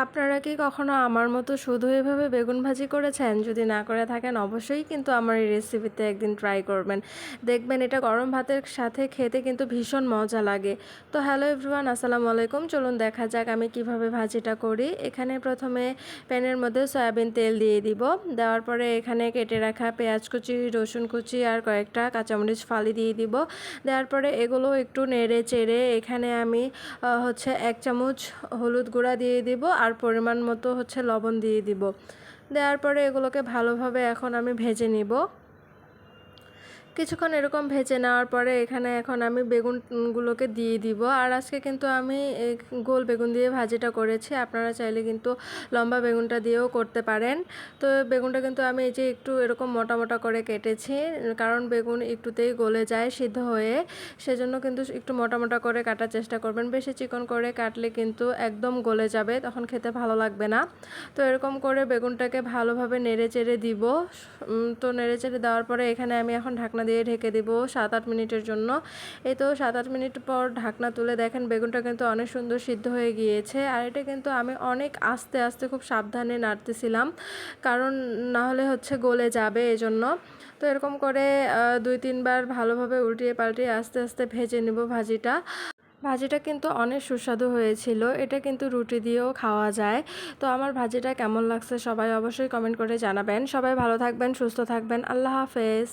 আপনারা কি কখনো আমার মতো শুধু এভাবে বেগুন ভাজি করেছেন? যদি না করে থাকেন, অবশ্যই কিন্তু আমার এই রেসিপিতে একদিন ট্রাই করবেন। দেখবেন এটা গরম ভাতের সাথে খেতে কিন্তু ভীষণ মজা লাগে। তো হ্যালো এভরিওয়ান আসসালামু আলাইকুম। চলুন দেখা যাক আমি কীভাবে ভাজিটা করি। এখানে প্রথমে প্যানের মধ্যে সয়াবিন তেল দিয়ে দিব। দেওয়ার পরে এখানে কেটে রাখা পেঁয়াজ কুচি, রসুন কুচি আর কয়েকটা কাঁচামরিচ ফালি দিয়ে দিব। দেওয়ার পরে এগুলো একটু নেড়ে চেড়ে এখানে আমি হচ্ছে এক চামচ হলুদ গুঁড়া দিয়ে দিব। আর পরিমাণ মতো হচ্ছে লবণ দিয়ে দিব। দেওয়ার পরে এগুলোকে ভালোভাবে এখন আমি ভেজে নিব। কিছুক্ষণ এরকম ভেজে নেওয়ার পরে এখানে এখন আমি বেগুনগুলোকে দিয়ে দিব। আর আজকে কিন্তু আমি গোল বেগুন দিয়ে ভাজিটা করেছি। আপনারা চাইলে কিন্তু লম্বা বেগুনটা দিয়েও করতে পারেন। তো বেগুনটা কিন্তু আমি এই যে একটু এরকম মোটা মোটা করে কেটেছি, কারণ বেগুন একটুতেই গলে যায় সিদ্ধ হয়ে। সেজন্য কিন্তু একটু মোটা মোটা করে কাটার চেষ্টা করবেন। বেশি চিকন করে কাটলে কিন্তু একদম গলে যাবে, তখন খেতে ভালো লাগবে না। তো এরকম করে বেগুনটাকে ভালোভাবে নেড়ে চেড়ে দিব। তো নেড়ে চেড়ে দেওয়ার পরে এখানে আমি এখন ঢাকনা দিয়ে ঢেকে দেব সাত আট মিনিটের জন্য। এই তো সাত আট মিনিট পর ঢাকনা তুলে দেখেন বেগুনটা কিন্তু অনেক সুন্দর সিদ্ধ হয়ে গিয়েছে। আর এটা কিন্তু আমি অনেক আস্তে আস্তে খুব সাবধানে নাড়তেছিলাম, কারণ না হলে হচ্ছে গলে যাবে এজন্য। তো এরকম করে দুই, তিনবার ভালোভাবে উল্টিয়ে পাল্টিয়ে আস্তে আস্তে ভেজে নেব ভাজিটা। ভাজিটা কিন্তু অনেক সুস্বাদু হয়েছিল, এটা কিন্তু রুটি দিয়েও খাওয়া যায়। তো আমার ভাজিটা কেমন লাগছে সবাই অবশ্যই কমেন্ট করে জানাবেন। সবাই ভালো থাকবেন, সুস্থ থাকবেন, আল্লাহ হাফেজ।